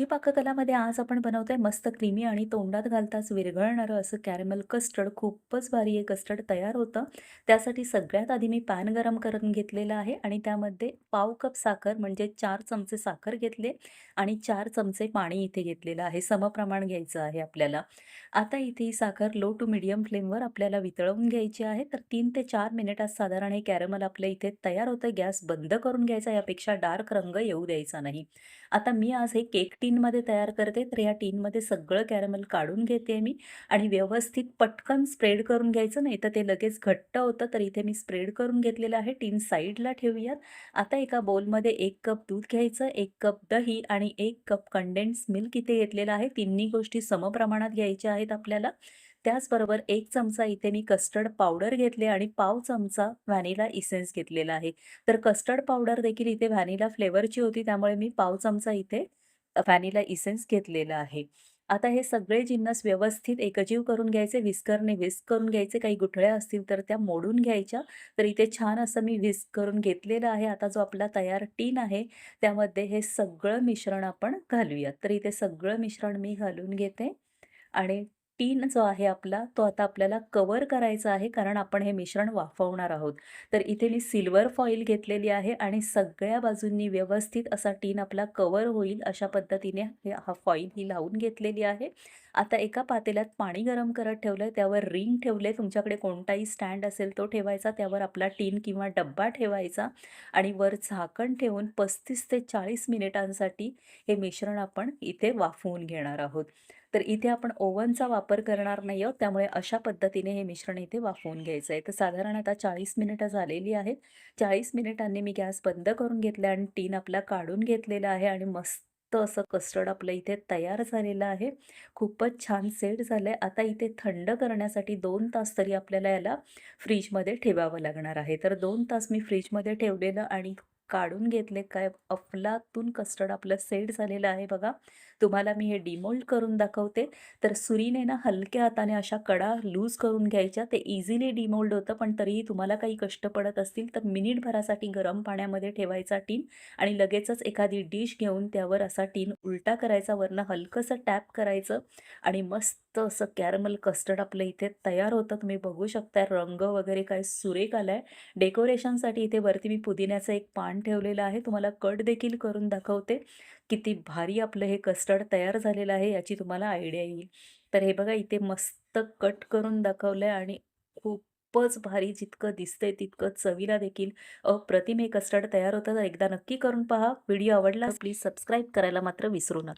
जी पाककलामध्ये आज आपण बनवतोय मस्त क्रीमी आणि तोंडात घालताच विरघळणारं असं कॅरमेल कस्टर्ड खूपच भारी हे कस्टर्ड तयार होतं. त्यासाठी सगळ्यात आधी मी पॅन गरम करून घेतलेलं आहे आणि त्यामध्ये पाव कप साखर म्हणजे चार चमचे साखर घेतले आणि चार चमचे पाणी इथे घेतलेलं आहे. समप्रमाण घ्यायचं आहे आपल्याला. आता इथे ही साखर लो टू मिडियम फ्लेमवर आपल्याला वितळवून घ्यायची आहे. तर तीन ते चार मिनिटात साधारण हे कॅरमल आपल्या इथे तयार होतं गॅस बंद करून घ्यायचा यापेक्षा डार्क रंग येऊ द्यायचा नाही. आता मी आज हे केक टीनमध्ये तयार करते तर या टीनमध्ये सगळं कॅरमल काढून घेते मी आणि व्यवस्थित पटकन स्प्रेड करून घ्यायचं नाही तर ते लगेच घट्ट होतं. तर इथे मी स्प्रेड करून घेतलेलं आहे. टीन साईडला ठेवूयात. आता एका बोलमध्ये एक कप दूध घ्यायचं एक कप दही आणि एक कप कंडेन्स मिल्क इथे घेतलेलं आहे. तिन्ही गोष्टी समप्रमाणात घ्यायच्या आहेत आपल्याला. त्याचबरोबर एक चमचा इथे मी कस्टर्ड पावडर घेतले आणि पाव चमचा व्हॅनिला इसेन्स घेतलेला आहे. तर कस्टर्ड पावडर देखील इथे व्हॅनिला फ्लेवरची होती त्यामुळे मी पाव चमचा इथे फॅनीला इसेन्स घेतलेला आहे. आता हे सगळे जिन्नस व्यवस्थित एकजीव करून घ्यायचे विस्करने विस्क करून घ्यायचे काही गुठळ्या असतील तर त्या मोडून घ्यायच्या. तर इथे छान असं मी विस्क करून घेतलेलं आहे. आता जो आपला तयार टीन आहे त्यामध्ये हे सगळं मिश्रण आपण घालूयात. तर इथे सगळं मिश्रण मी घालून घेते. आणि टीन जो आहे आपला तो आता आपल्याला कवर करायचा आहे कारण आपण हे मिश्रण वाफवणार आहोत. तर इथे मी सिल्वर फॉईल घेतलेली आहे आणि सगळ्या बाजूंनी व्यवस्थित असा टीन आपला कवर होईल अशा पद्धतीने हे हा फॉईल ही लावून घेतलेली आहे. आता एका पातेल्यात पाणी गरम करत ठेवलं आहे त्यावर रिंग ठेवले तुमच्याकडे कोणताही स्टँड असेल तो ठेवायचा त्यावर आपला टीन किंवा डब्बा ठेवायचा आणि वर झाकण ठेवून पस्तीस ते चाळीस मिनिटांसाठी हे मिश्रण आपण इथे वाफवून घेणार आहोत. तर इथे आपण ओव्हनचा वापर करणार नाही आहोत. त्यामुळे अशा पद्धतीने हे मिश्रण इथे वाफवून घ्यायचं आहे. तर साधारण आता चाळीस मिनिटं झालेली आहेत. चाळीस मिनिटांनी मी गॅस बंद करून घेतला आणि टीन आपला काढून घेतलेला आहे आणि मस्त असं कस्टर्ड आपलं इथे तयार झालेलं आहे. खूपच छान सेट झालं आहे आता इथे थंड करण्यासाठी दोन तास तरी आपल्याला याला फ्रीजमध्ये ठेवावं लागणार आहे. तर दोन तास मी फ्रीजमध्ये ठेवलेलं आणि काढून घेतले. काय अफलातून कस्टर्ड आपलं सेट झालेलं आहे बघा. तुम्हाला मी हे डिमोल्ड करून दाखवते. तर सुरीने ना हलक्या हाताने अशा कडा लूज करून घ्यायच्या. ते इझिली डिमोल्ड होतं पण तरीही तुम्हाला काही कष्ट पडत असतील तर मिनिटभरासाठी गरम पाण्यामध्ये ठेवायचा टीन आणि लगेचच एखादी डिश घेऊन त्यावर असा टीन उलटा करायचा. वरनं हलकंसं टॅप करायचं आणि मस्त असं कॅरमल कस्टर्ड आपलं इथे तयार होतं. तुम्ही बघू शकता रंग वगैरे काय सुरेख आला आहे डेकोरेशनसाठी इथे वरती मी पुदिन्याचं एक पान ठेवलेलं आहे. तुम्हाला कट देखील करून दाखवते. किती भारी आपलं हे कस्टर्ड तयार झालेलं आहे याची तुम्हाला आयडिया येईल. तर हे बघा इथे मस्त कट करून दाखवलं आहे आणि खूपच भारी जितकं दिसतंय तितकं चवीला देखील अप्रतिम हे कस्टर्ड तयार होतं. तर एकदा नक्की करून पहा. व्हिडिओ आवडला प्लीज सबस्क्राईब करायला मात्र विसरू नका.